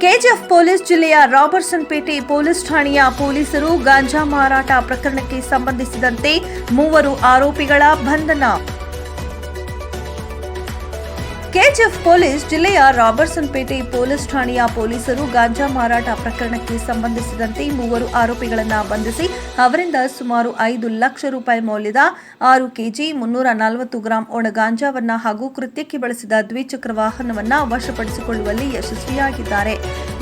KGF police ಜಿಲ್ಲೆಯ Robertson ಪೇಟೆ police ಠಾಣೆಯ ಪೊಲೀಸರು ಗಾಂಜಾ ಮಾರಾಟ ಪ್ರಕರಣಕ್ಕೆ ಸಂಬಂಧಿಸಿದಂತೆ ಮೂವರು ಆರೋಪಿಗಳ ಬಂಧನ ಕೆಜಿಎಫ್ ಪೊಲೀಸ್ ಜಿಲ್ಲೆಯ ರಾಬರ್ಟ್ಸನ್ ಪೇಟೆ ಪೊಲೀಸ್ ಠಾಣೆಯ ಪೊಲೀಸರು ಗಾಂಜಾ ಮಾರಾಟ ಪ್ರಕರಣಕ್ಕೆ ಸಂಬಂಧಿಸಿದಂತೆ ಮೂವರು ಆರೋಪಿಗಳನ್ನು ಬಂಧಿಸಿ ಅವರಿಂದ ಸುಮಾರು ಐದು ಲಕ್ಷ ರೂಪಾಯಿ ಮೌಲ್ಯದ ಆರು ಕೆಜಿ ಮುನ್ನೂರ ನಲವತ್ತು ಗ್ರಾಂ ಒಣ ಗಾಂಜಾವನ್ನ ಹಾಗೂ ಕೃತ್ಯಕ್ಕೆ ಬಳಸಿದ ದ್ವಿಚಕ್ರ ವಾಹನವನ್ನ ವಶಪಡಿಸಿಕೊಳ್ಳುವಲ್ಲಿ ಯಶಸ್ವಿಯಾಗಿದ್ದಾರೆ.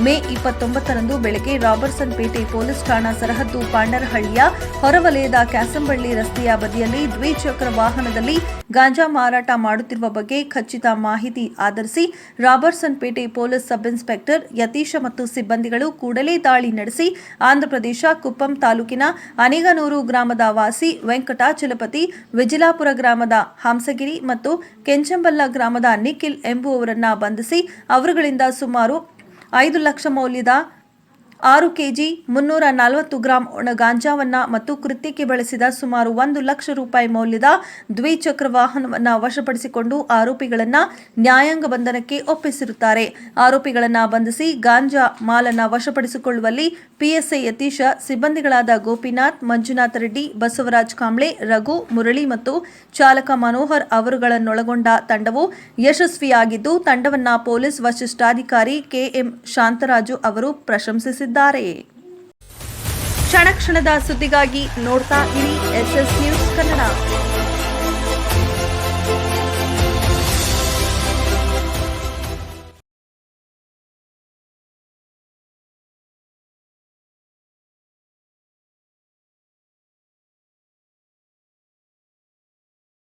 ಮೇ ಇಪ್ಪತ್ತೊಂಬತ್ತರಂದು ಬೆಳಗ್ಗೆ ರಾಬರ್ಸನ್ ಪೇಟೆ ಪೊಲೀಸ್ ಠಾಣಾ ಸರಹದ್ದು ಪಾಂಡರಹಳ್ಳಿಯ ಹೊರವಲಯದ ಕ್ಯಾಸಂಬಳ್ಳಿ ರಸ್ತೆಯ ಬದಿಯಲ್ಲಿ ದ್ವಿಚಕ್ರ ವಾಹನದಲ್ಲಿ ಗಾಂಜಾ ಮಾರಾಟ ಮಾಡುತ್ತಿರುವ ಬಗ್ಗೆ ಖಚಿತ ಮಾಹಿತಿ ಆಧರಿಸಿ Robertsonpet police sub inspector Yathisha ಮತ್ತು ಸಿಬ್ಬಂದಿಗಳು ಕೂಡಲೇ ದಾಳಿ ನಡೆಸಿ ಆಂಧ್ರಪ್ರದೇಶ, ಕುಪ್ಪಂ ತಾಲೂಕಿನ ಅನಿಗನೂರು ಗ್ರಾಮದ ವಾಸಿ ವೆಂಕಟಾಚಲಪತಿ ವಿಜಿಲಾಪುರ ಗ್ರಾಮದ ಹಂಸಗಿರಿ ಮತ್ತು ಕೆಂಚಂಬಲ್ಲ ಗ್ರಾಮದ ನಿಖಿಲ್ ಎಂಬುವವರನ್ನ ಬಂಧಿಸಿ ಅವರುಗಳಿಂದ ಸುಮಾರು ಐದು ಲಕ್ಷ ಮೌಲ್ಯದ ಆರು ಕೆಜಿ ಮುನ್ನೂರ ನಲವತ್ತು ಗ್ರಾಂ ಒಣ ಗಾಂಜಾವನ್ನ ಮತ್ತು ಕೃತ್ಯಕ್ಕೆ ಬಳಸಿದ ಸುಮಾರು ಒಂದು ಲಕ್ಷ ರೂಪಾಯಿ ಮೌಲ್ಯದ ದ್ವಿಚಕ್ರ ವಾಹನವನ್ನ ವಶಪಡಿಸಿಕೊಂಡು ಆರೋಪಿಗಳನ್ನ ನ್ಯಾಯಾಂಗ ಬಂಧನಕ್ಕೆ ಒಪ್ಪಿಸಿರುತ್ತಾರೆ. ಆರೋಪಿಗಳನ್ನ ಬಂಧಿಸಿ ಗಾಂಜಾ ಮಾಲನ್ನ ವಶಪಡಿಸಿಕೊಳ್ಳುವಲ್ಲಿ ಪಿಎಸ್ಐ ಯತೀಶ, ಸಿಬ್ಬಂದಿಗಳಾದ ಗೋಪಿನಾಥ್, ಮಂಜುನಾಥ ರೆಡ್ಡಿ, ಬಸವರಾಜ್ ಕಾಂಬ್ಳೆ, ರಘು, ಮುರಳಿ ಮತ್ತು ಚಾಲಕ ಮನೋಹರ್ ಅವರುಗಳನ್ನೊಳಗೊಂಡ ತಂಡವು ಯಶಸ್ವಿಯಾಗಿದ್ದು, ತಂಡವನ್ನ ಪೊಲೀಸ್ ವರಿಷ್ಠಾಧಿಕಾರಿ ಕೆಎಂ ಶಾಂತರಾಜು ಅವರು ಪ್ರಶಂಸಿಸಿದ್ದಾರೆ ಕ್ಷಣ ಕ್ಷಣದ ಸುದ್ದಿಗಾಗಿ ನೋಡ್ತಾ ಇರಿ ಎಸ್ಎಸ್ ಎಸ್ ನ್ಯೂಸ್ ಕನ್ನಡ.